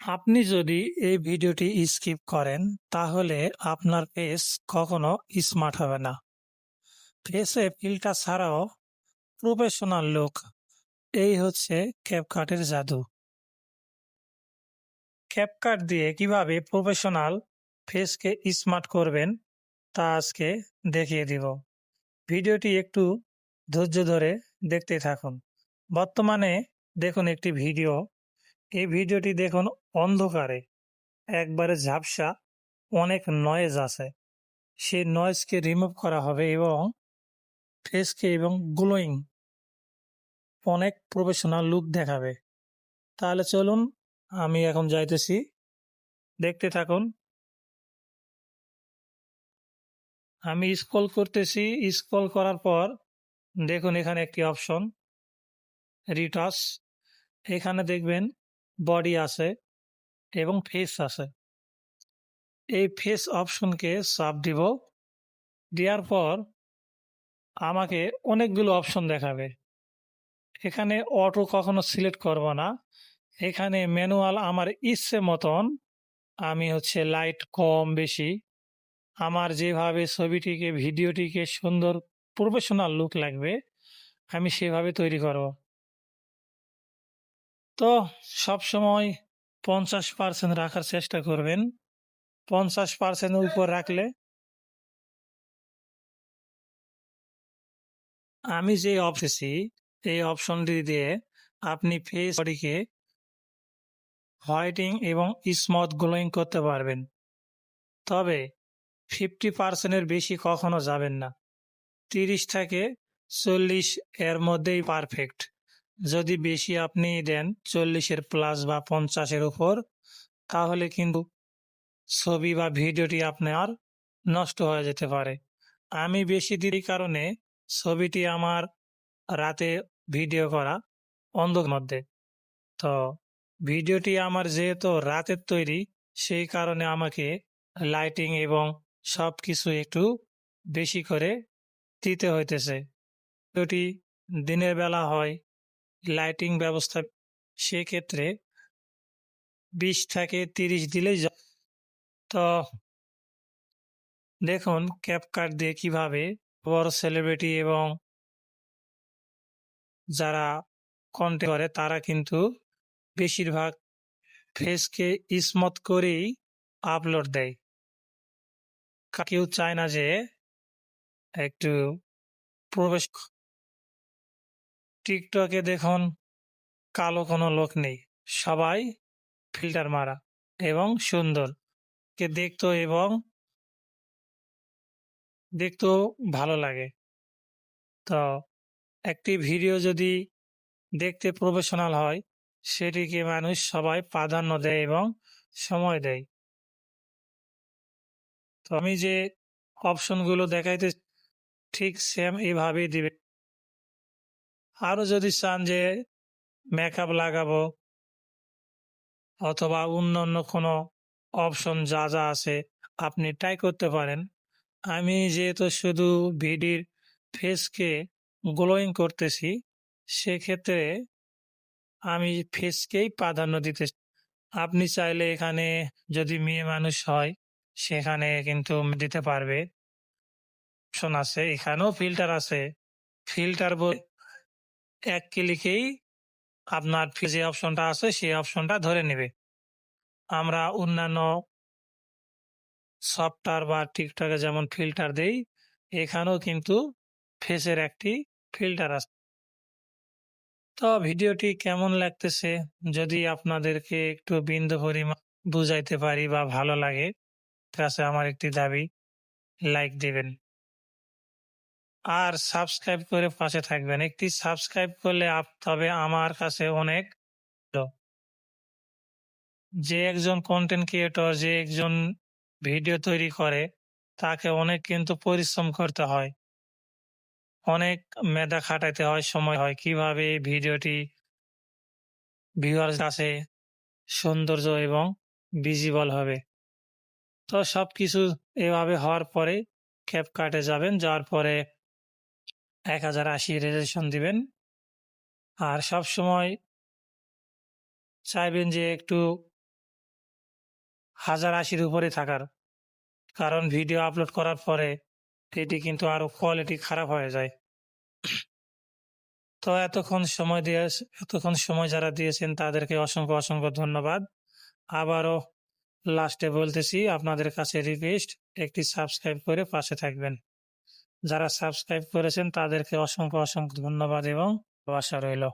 আপনি যদি এই ভিডিওটি স্কিপ করেন, তাহলে আপনার ফেস কখনো স্মার্ট হবে না। ফেসে ফিল্টার ছাড়াও প্রফেশনাল লুক, এই হচ্ছে ক্যাপকাটের জাদু। ক্যাপকাট দিয়ে কীভাবে প্রফেশনাল ফেসকে স্মার্ট করবেন, তা আজকে দেখিয়ে দিব। ভিডিওটি একটু ধৈর্য ধরে দেখতে থাকুন। বর্তমানে দেখুন একটি ভিডিও। এই ভিডিওটি দেখুন অন্ধকারে। একবারে ঝাপসা অনেক নয়েজ আছে। সেই নয়েজকে রিমুভ করা হবে এবং ফেসকে এবং গ্লোয়িং অনেক প্রফেশনাল লুক দেখাবে। তাহলে চলুন আমি এখন যাইতেছি। দেখতে থাকুন। আমি স্ক্রল করতেছি। স্ক্রল করার পর দেখুন এখানে একটি অপশন রিটাস এখানে দেখবেন বডি আছে এবং ফেস আছে এই ফেস অপশনকে সাব দিব। দেওয়ার পর আমাকে অনেকগুলো অপশন দেখাবে। এখানে অটো কখনো সিলেক্ট করব না। এখানে ম্যানুয়াল আমার ইচ্ছে মতন আমি হচ্ছে লাইট কম বেশি। আমার যেভাবে ছবিটিকে, ভিডিওটিকে সুন্দর প্রফেশনাল লুক লাগবে, আমি সেভাবে তৈরি করব। তো সব সময় পঞ্চাশ পার্সেন্ট রাখার চেষ্টা করবেন। পঞ্চাশ পার্সেন্ট উপর রাখলে আমি যে অফিসি এই অপশনটি দিয়ে আপনি ফেস বডিকে হোয়াইটিং এবং স্মুথ গ্লোয়িং করতে পারবেন। তবে ফিফটি পার্সেন্টের বেশি কখনো যাবেন না। তিরিশ থেকে চল্লিশ এর মধ্যেই পারফেক্ট যদি বেশি আপনি দেন চল্লিশের প্লাস বা পঞ্চাশের উপর, তাহলে কিন্তু ছবি বা ভিডিওটি আপনার নষ্ট হয়ে যেতে পারে। আমি বেশি দিই কারণে ছবিটি আমার রাতে ভিডিও করা অন্ধক মধ্যে। তো ভিডিওটি আমার যেহেতু রাতের তৈরি, সেই কারণে আমাকে লাইটিং এবং সব কিছু একটু বেশি করে দিতে হইতেছে। ভিডিওটি দিনের বেলা হয় লাইটিং ব্যবস্থা, সেক্ষেত্রে বিশ থেকে তিরিশ দিলেই তো দেখুন ক্যাপকাট দিয়ে কীভাবে বড় সেলিব্রিটি এবং যারা কন্টেন্ট করে তারা কিন্তু বেশিরভাগ ফেসকে স্মথ করেই আপলোড দেয়। কেউ চায় না যে একটু প্রবেশ টিকটকে দেখুন, কালো কোনো লোক নেই। সবাই ফিল্টার মারা এবং সুন্দর। কে দেখতো এবং দেখতেও ভালো লাগে। তো একটি ভিডিও যদি দেখতে প্রফেশনাল হয়, সেটিকে মানুষ সবাই প্রাধান্য দেয় এবং সময় দেয়। তো আমি যে অপশনগুলো দেখাইতে ঠিক সেম এইভাবেই দিবে। আরও যদি চান যে মেকআপ লাগাবো অথবা অন্য অন্য কোনো অপশন যা যা আছে, আপনি ট্রাই করতে পারেন। আমি যেহেতু শুধু ভিডির ফেসকে গ্লোয়িং করতেছি, সেক্ষেত্রে আমি ফেসকেই প্রাধান্য দিতে আপনি চাইলে এখানে যদি মেয়ে মানুষ হয়, সেখানে কিন্তু দিতে পারবে। অপশন আছে, এখানেও ফিল্টার আছে। ফিল্টার এক ক্লিকেই আপনার যে অপশনটা আছে, সেই অপশনটা ধরে নেবে। আমরা অন্যান্য সফটওয়্যার বা টিকটকে যেমন ফিল্টার দেই, এখানেও কিন্তু ফেসের একটি ফিল্টার আছে। তো ভিডিওটি কেমন লাগতেছে? যদি আপনাদেরকে একটু বিন্দু পরিমাণ বুঝাইতে পারি বা ভালো লাগে কাছে আমার একটি দাবি লাইক দিবেন। আর সাবস্ক্রাইব করে পাশে থাকবেন। একটি সাবস্ক্রাইব করলে আপ- তবে আমার কাছে অনেক যে একজন কন্টেন্ট ক্রিয়েটর যে একজন ভিডিও তৈরি করে, তাকে অনেক কিন্তু পরিশ্রম করতে হয়। অনেক মেধা খাটাইতে হয়, সময় হয়। কীভাবে ভিডিওটি ভিউয়ার কাছে সৌন্দর্য এবং ভিজিবল হবে? তো সবকিছু এভাবে হওয়ার পরে ক্যাপ কাটে যাবেন। যাওয়ার পরে এক হাজার আশি রেজিস্ট্রেশন দিবেন। আর সব সময় চাইবেন যে একটু হাজার আশির উপরে থাকার। কারণ ভিডিও আপলোড করার পরে এটি কিন্তু আরও কোয়ালিটি খারাপ হয়ে যায়। তো এতক্ষণ সময় দিয়ে, এতক্ষণ সময় যারা দিয়েছেন তাদেরকে অসংখ্য অসংখ্য ধন্যবাদ। আবারও লাস্টে বলতেছি, আপনাদের কাছে রিকোয়েস্ট একটি সাবস্ক্রাইব করে পাশে থাকবেন। যারা সাবস্ক্রাইব করেছেন তাদেরকে অসংখ্য অসংখ্য ধন্যবাদ এবং আশা রইল।